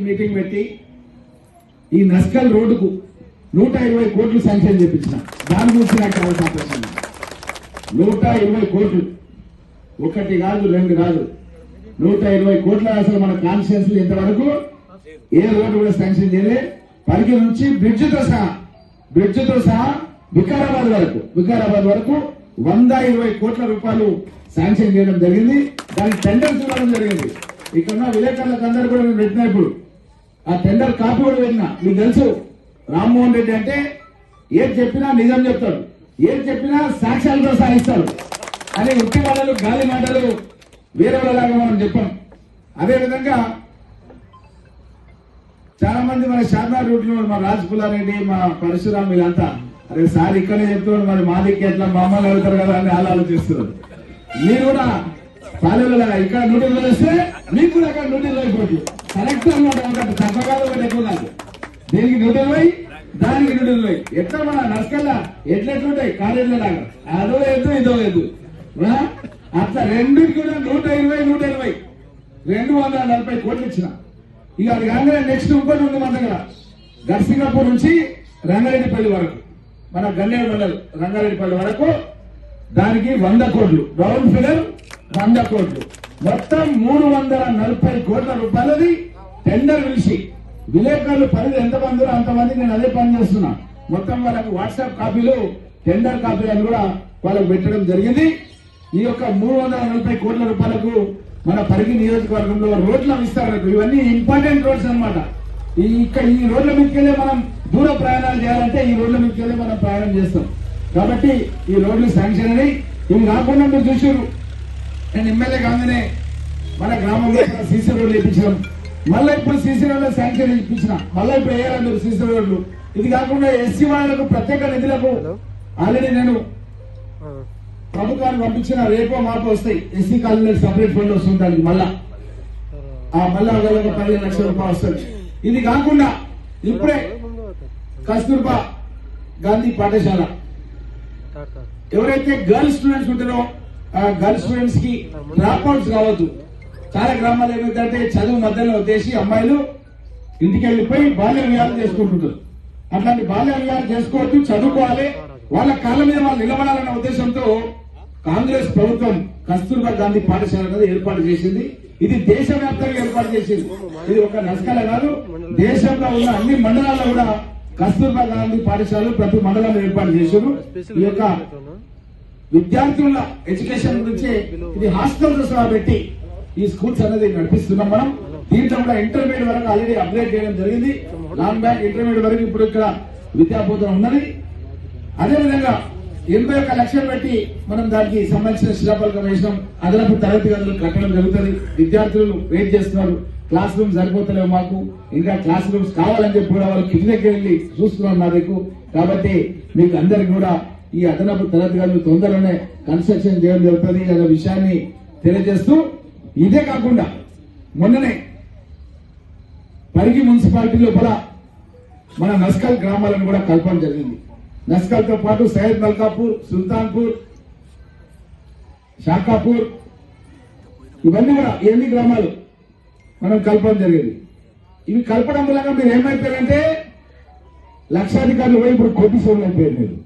Meeting పెట్టి ఈ నస్కల్ రోడ్డుకు నూట ఇరవై కోట్లు శాంక్షన్ చేపించిన. దాని గురించి నాకు చాలా సంతోషం. నూట ఇరవై కోట్లు. ఒకటి కాదు రెండు కాదు. నూట ఇరవై కోట్ల అసలు మన కాన్షియన్స్ ఇంతవరకు ఏ రోడ్డు కూడా శాంక్షన్ చేయలే. పరికి నుంచి బ్రిడ్జ్తో సహా బ్రిడ్జ్తో సహా వికారాబాద్ వరకు వికారాబాద్ వరకు వంద ఇరవై కోట్ల రూపాయలు శాంక్షన్ చేయడం జరిగింది. దానికి టెండర్ చూడడం జరిగింది. ఇక్కడ ఉన్న విలేకరులకు అందరూ కూడా మేము పెట్టిన ఇప్పుడు. ఆ టెండర్ కాపీ కూడా పెట్టినా. మీకు తెలుసు రామ్మోహన్ రెడ్డి అంటే ఏది చెప్పినా నిజం చెప్తాడు. ఏది చెప్పినా సాక్ష్యాలతో సాగిస్తాడు అని ఉట్టి మాటలు గాలి మాటలు వేరే వాళ్ళలాగా మనం చెప్పాం. అదే విధంగా చాలా మంది మన శారదా రూట్లో మా రాజ్ పుల్లారెడ్డి మా పరశురామ్ వీళ్ళంతా అరే సార్ ఇక్కడే చెప్తున్నాడు మరి మా దిక్కు ఎట్లా మా వెళ్తారు కదా అని ఆలోచిస్తున్నారు మీరు కూడా పాలెల ఇక్కడ నూట ఇరవై వస్తే మీకు కూడా అక్కడ ఇరవై అయిపోతుంది కరెక్ట్ అనమాట ఒకటి తక్కువ ఒకటి ఎక్కువ నాకు దీనికి ఇరవై దానికి నూటిలో ఎట్లా మన నస్కల్లా ఎట్లెట్లుంటాయి కాలేజీల లాగా. అదో ఎద్దు ఇదో ఎద్దు ఆ? అట్లా రెండుకి కూడా నూట ఇరవై నూట ఇరవై. రెండు వందల నలభై కోట్లు ఇచ్చిన. ఇక అది కాగానే నెక్స్ట్ ఇంకోటి ఉంది మన దగ్గర. గర్సింగపూర్ నుంచి రంగారెడ్డిపల్లి వరకు. మన గన్నేరు మండల్ రంగారెడ్డిపల్లి వరకు దానికి వంద కోట్లు. గ్రౌండ్ ఫిగర్ వంద కోట్లు. మొత్తం మూడు వందల నలభై కోట్ల రూపాయలది టెండర్ పిలిచి విలేకరులు పరిధి ఎంతమంది అంతమంది నేను అదే పని చేస్తున్నా. మొత్తం వాళ్ళకి వాట్సాప్ కాపీలు టెండర్ కాపీలను కూడా వాళ్ళకు పెట్టడం జరిగింది. ఈ యొక్క మూడు వందల నలభై కోట్ల రూపాయలకు మన పరిగి నియోజకవర్గంలో రోడ్ల విస్తరణకు ఇవన్నీ ఇంపార్టెంట్ రోడ్స్ అన్నమాట. ఈ ఇక్కడ ఈ రోడ్ల మీదకెళ్ళే మనం దూర ప్రయాణాలు చేయాలంటే ఈ రోడ్ల మీదకెళ్ళే మనం ప్రయాణం చేస్తాం. కాబట్టి ఈ రోడ్లు శాంక్షన్ అని. ఇవి కాకుండా మీరు చూసారు నేను ఎమ్మెల్యే కాగానే మన గ్రామంలో సీసీ రోడ్లు వేయించాం మళ్ళీ ఇప్పుడు సీసీ రోడ్లు శాంక్షన్ ఇప్పించిన మళ్ళీ ఇప్పుడు వేయాలి మీరు సీసీ రోడ్లు. ఇది కాకుండా ఎస్సీ వాళ్ళకు ప్రత్యేక నిధులకు ఆల్రెడీ నేను ప్రభుత్వాన్ని పంపించిన రేపో మాపో వస్తాయి. ఎస్సీ కాలనీలకు సపరేట్ ఫండ్ వస్తుంది దానికి మళ్ళా. ఆ మళ్ళా ఒక పదిహేను లక్షల రూపాయలు వస్తుంది ఇది కాకుండా ఇప్పుడే కస్తూర్బా గాంధీ పాఠశాల. ఎవరైతే గర్ల్స్ స్టూడెంట్స్ ఉంటారో గర్ల్స్ స్టూడెంట్స్కి డ్రాప్ అవుట్స్ కావద్దు. చాలా గ్రామాలు ఏమైందంటే చదువు మధ్యలో వచ్చేసి అమ్మాయిలు ఇంటికి వెళ్ళిపోయి బాల్య వివాహం చేసుకుంటుంటారు అట్లాంటి బాల్య వివాహం చేసుకోవద్దు చదువుకోవాలి. వాళ్ళ కాళ్ళ మీద వాళ్ళు నిలబడాలన్న ఉద్దేశంతో కాంగ్రెస్ ప్రభుత్వం కస్తూర్బా గాంధీ పాఠశాల అనేది ఏర్పాటు చేసింది. ఇది దేశవ్యాప్తంగా ఏర్పాటు చేసింది. ఇది ఒక నస్కల కాదు. దేశంలో ఉన్న అన్ని మండలాల్లో కూడా కస్తూర్బా గాంధీ పాఠశాలలు ప్రతి మండలంలో ఏర్పాటు చేశారు ఈ యొక్క విద్యార్థుల ఎడ్యుకేషన్ గురించి ఇది హాస్టల్స్ సహా పెట్టి ఈ స్కూల్స్ అనేది నడిపిస్తున్నాం మనం. దీంట్లో కూడా ఇంటర్మీడియట్ వరకు ఆల్రెడీ అప్గ్రేడ్ చేయడం జరిగింది. నాన్ బ్యాంక్ ఇంటర్మీడియట్ వరకు ఇప్పుడు ఇక్కడ విద్యాబోధన ఉన్నది. అదేవిధంగా ఎనభై ఒక్క లక్షలు పెట్టి మనం దానికి సంబంధించిన శిలాపలకం వేసినాం అదనపు తరగతి గదులు కట్టడం జరుగుతుంది. విద్యార్థులు వెయిట్ చేస్తున్నారు. క్లాస్ రూమ్స్ సరిపోతలేవు మాకు. ఇంకా క్లాస్ రూమ్స్ కావాలని చెప్పి కూడా వాళ్ళు కిందకి వెళ్ళి చూస్తున్నారు నా దగ్గర కాబట్టి మీకు అందరికి కూడా ఈ అదనపు తరగతి గదులు తొందరలోనే కన్స్ట్రక్షన్ చేయడం జరుగుతుంది. అనే విషయాన్ని తెలియజేస్తూ ఇదే కాకుండా మొన్ననే పరిగి మున్సిపాలిటీ లోపల మన నస్కల్ గ్రామాలను కూడా కలపడం జరిగింది. నస్కల్తో పాటు సయ్యద్ మల్కాపూర్ సుల్తాన్పూర్ షాకాపూర్ ఇవన్నీ కూడా ఎన్ని గ్రామాలు మనం కలపడం జరిగింది. ఇవి కలపడం వల్ల మీరు ఏమైపోయారంటే లక్షాధికారులు పోయి ఇప్పుడు కోటీశ్వరులు అయిపోయారు మీరు.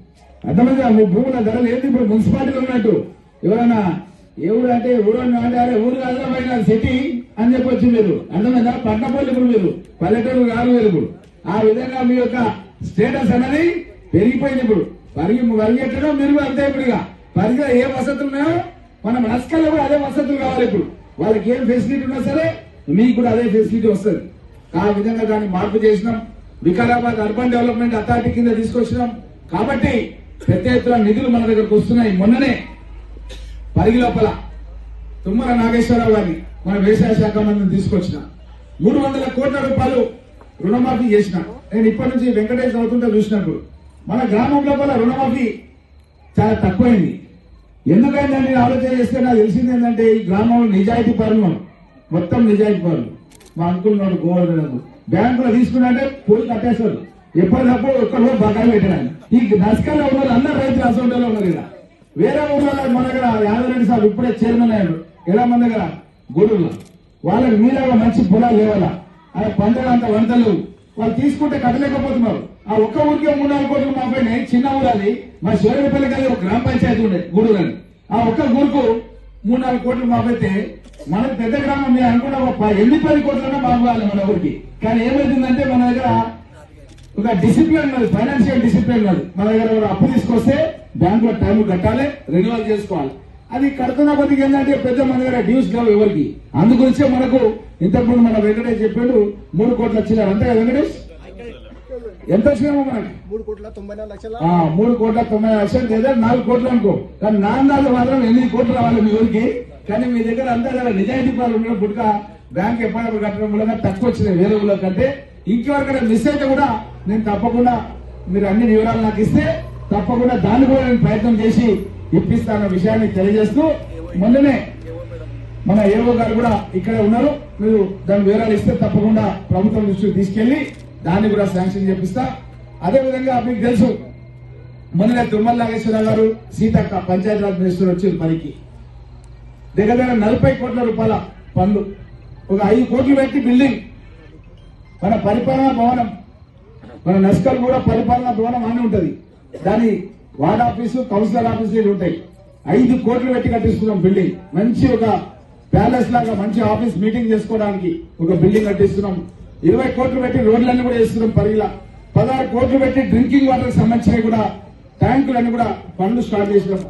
అర్థమైందా? మీ భూముల ధరలు లేదు ఇప్పుడు మున్సిపాలిటీలు ఉన్నట్టు. ఎవరైనా ఏ ఊరు అంటే ఊరు అంటే అరే ఊరు అర్థమైన సిటీ అని చెప్పొచ్చు మీరు. అర్థమైందా? పట్టణపల్లి ఇప్పుడు మీరు. పల్లెటూరు కాదు మీరు ఇప్పుడు. ఆ విధంగా మీ యొక్క స్టేటస్ అనేది పెరిగిపోయింది ఇప్పుడు. పరిగి పరిగెట్టడం మీరు అంతే ఇప్పుడు ఇక. పరిగిలో ఏ వసతులు ఉన్నాయో మన మనస్కల్లో కూడా అదే వసతులు కావాలి ఇప్పుడు. వాళ్ళకి ఏం ఫెసిలిటీ ఉన్నా సరే మీకు కూడా అదే ఫెసిలిటీ వస్తుంది. ఆ విధంగా దాన్ని మార్పు చేసినాం. వికారాబాద్ అర్బన్ డెవలప్మెంట్ అథారిటీ కింద తీసుకొచ్చినాం. కాబట్టి పెద్ద ఎత్తున నిధులు మన దగ్గరకు వస్తున్నాయి. మొన్ననే పరిగి లోపల తుమ్మల నాగేశ్వరరావు గారిని మన వ్యవసాయ శాఖ మంత్రిని తీసుకొచ్చిన. మూడు వందల కోట్ల రూపాయలు రుణమాఫీ చేసిన. నేను ఇప్పటి నుంచి వెంకటేష్ అవుతుంటే చూసినప్పుడు మన గ్రామం లోపల రుణమాఫీ చాలా తక్కువైంది. ఎందుకైందని నేను ఆలోచన చేస్తే నాకు తెలిసింది ఏంటంటే ఈ గ్రామంలో నిజాయితీ పరులు మొత్తం నిజాయితీ పరులు. మా అంకుల్ నాడు గోవర్ధన్ బ్యాంకులో తీసుకున్నాంటే పోయి కట్టేశారు. ఎప్పటికప్పుడు ఒక్కరు బకాయి పెట్టడానికి ఈ నస్కల్లో ఉన్నారు అందరు రైతులు అసౌంట్లో ఉన్నారు ఇక్కడ. వేరే ఊర్లో మన దగ్గర యాదరెడ్డి సార్ ఇప్పుడే చైర్మన్ అయ్యాడు. ఎలా మన దగ్గర? గూడూరులో. వాళ్ళకి మీలాగా మంచి పొలాలు లేవాలా. ఆ పంటలు అంత వంటలు వాళ్ళు తీసుకుంటే కట్టలేకపోతున్నారు. ఆ ఒక్క ఊరికే మూడు నాలుగు కోట్లు మాపైనాయి చిన్న ఊరాలి మా శివరపల్లి కలిగి ఒక గ్రామ పంచాయతీ ఉండే గూడూరు ఆ ఒక్క ఊరుకు మూడు నాలుగు కోట్లు మాపైతే మనకు పెద్ద గ్రామం మీరు అనుకున్న ఒక ఎనిమిది ఎన్ని పది కోట్లన్నా మాపాలి మన ఊరికి. కానీ ఏమవుతుందంటే మన దగ్గర ఒక డిసిప్లిన్ ఉన్నది ఫైనాన్షియల్ డిసిప్లిన్ ఉన్నది. మన దగ్గర అప్పు తీసుకొస్తే బ్యాంకులో టైం కట్టాలి రెన్యువల్ చేసుకోవాలి. అది కడుతున్న కొద్దిగా ఏంటంటే పెద్ద మన దగ్గర డ్యూస్ లేవు ఎవరికి. అందుగురించే మనకు ఇంతకుముందు మన వెంకటేష్ చెప్పాడు మూడు కోట్లు వచ్చినారు అంతే కదా వెంకటేష్? ఎంత వచ్చినామో మనకి? మూడు కోట్ల తొంభై నాలుగు లక్షల. మూడు కోట్ల తొంభై లక్షలు లేదా నాలుగు కోట్లు అనుకో. కానీ నా అందాజు మాత్రం ఎనిమిది కోట్లు రావాలి మీ ఊరికి. కానీ మీ దగ్గర అంతా కదా నిజాయితీ పాలు ఉన్న పుట్టుక బ్యాంక్ ఎప్పటికప్పుడు కట్టడం వల్ల తక్కువ వచ్చినాయి వేరే ఊళ్ళో కంటే. ఇంకెవరికైనా మిస్ అయితే కూడా నేను తప్పకుండా మీరు అన్ని వివరాలు నాకు ఇస్తే తప్పకుండా దాన్ని కూడా నేను ప్రయత్నం చేసి ఇప్పిస్తాన్న విషయాన్ని తెలియజేస్తూ మొన్ననే మన ఏవో గారు కూడా ఇక్కడే ఉన్నారు. మీరు దాని వివరాలు ఇస్తే తప్పకుండా ప్రభుత్వం దృష్టికి తీసుకెళ్ళి దాన్ని కూడా శాంక్షన్ చేపిస్తా. అదే విధంగా మీకు తెలుసు మొన్న తుమ్మల నాగేశ్వరరావు గారు సీతక్క పంచాయతీరాజ్ మినిస్టర్ వచ్చింది పనికి. దగ్గర దగ్గర నలభై కోట్ల రూపాయల పనులు ఒక ఐదు కోట్లు పెట్టి బిల్డింగ్. మన పరిపాలనా భవనం మన నస్కల్ కూడా పరిపాలన భవనం అని ఉంటది. దాని వార్డ్ ఆఫీసు కౌన్సిలర్ ఆఫీసులు ఉంటాయి. ఐదు కోట్లు పెట్టి కట్టిస్తున్నాం బిల్డింగ్. మంచి ఒక ప్యాలెస్ లాగా మంచి ఆఫీస్ మీటింగ్ చేసుకోవడానికి ఒక బిల్డింగ్ కట్టిస్తున్నాం ఇరవై కోట్లు పెట్టి రోడ్లన్నీ కూడా వేస్తున్నాం పరిగిలా. పదహారు కోట్లు పెట్టి డ్రింకింగ్ వాటర్ సంబంధించినవి కూడా ట్యాంకులన్నీ కూడా పనులు స్టార్ట్ చేసినాం.